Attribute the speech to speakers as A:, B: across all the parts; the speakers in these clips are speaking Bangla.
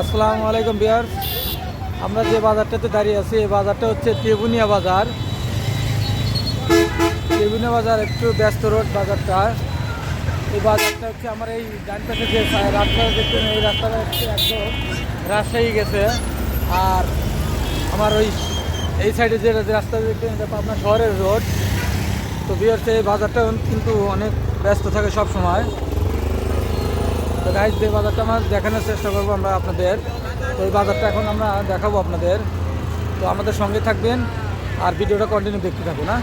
A: আসসালামু আলাইকুম বিয়ার আমরা যে বাজারটাতে দাঁড়িয়ে আছি, এই বাজারটা হচ্ছে ত্রিবুনিয়া বাজার। ত্রিবুনিয়া বাজার একটু ব্যস্ত রোড বাজারটা। এই বাজারটা হচ্ছে আমার এই ডান পাশে যে রাস্তাটা দেখছেন, এই রাস্তাটা হচ্ছে একদম রাজশাহী গেছে। আর আমার ওই, এই সাইডে যে রাস্তা দেখছেন, এটা আপনার শহরের রোড। তো বিয়ার এই বাজারটা কিন্তু অনেক ব্যস্ত থাকে সব সময় গাইজ যে বাজারটা আমরা দেখানোর চেষ্টা করব আমরা আপনাদের, তো এই বাজারটা এখন আমরা দেখাবো আপনাদের। তো আমাদের সঙ্গে থাকবেন আর ভিডিওটা কন্টিনিউ দেখতে থাকুন হ্যাঁ?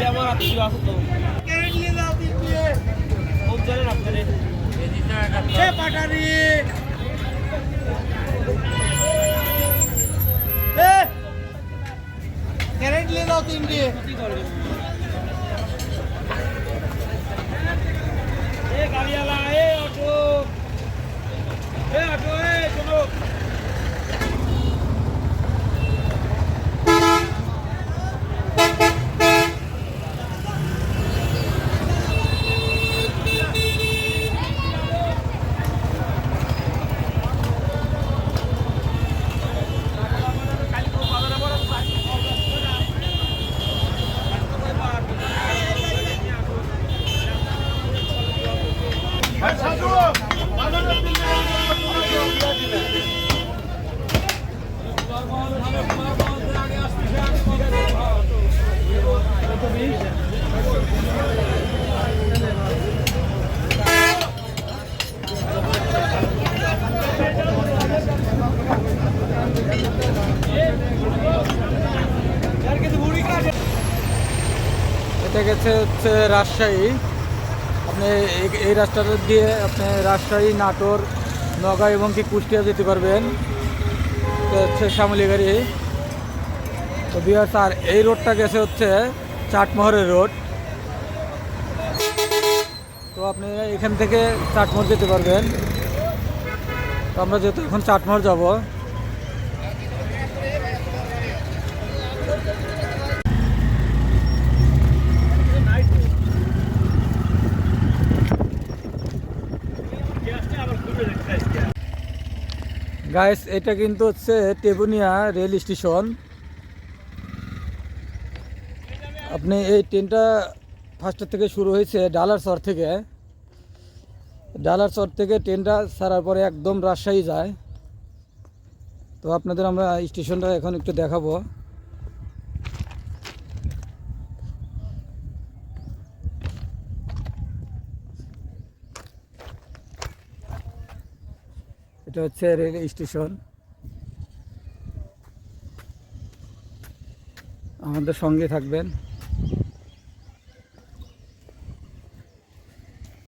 B: আগালে আমার আত্মীয় আছে তো। খুব জানেন আপনারে সে পাটারি
A: এটা গেছে হচ্ছে রাজশাহী। আপনি এই- রাস্তাটা দিয়ে আপনি রাজশাহী, নাটোর নগা এবং কি কুষ্টিয়া যেতে পারবেন। এটা হচ্ছে শ্যামলিগাড়ি তো বিহার আর এই রোডটা গেছে হচ্ছে চাটমোহরের রোড। তো আপনি এখান থেকে চাটমোহর যেতে পারবেন। তো আমরা যেহেতু এখন চাটমোহর যাব গাইস এটা কিন্তু হচ্ছে টেবুনিয়া রেল স্টেশন আপনি এই ট্রেনটা ফার্স্টের থেকে শুরু হয়েছে ডালার চর থেকে। ডালার চর থেকে ট্রেনটা ছাড়ার পরে একদম রাজশাহী যায়। তো আপনাদের আমরা স্টেশনটা এখন একটু দেখাবো। এটা হচ্ছে রেল স্টেশন। আমাদের সঙ্গে থাকবেন।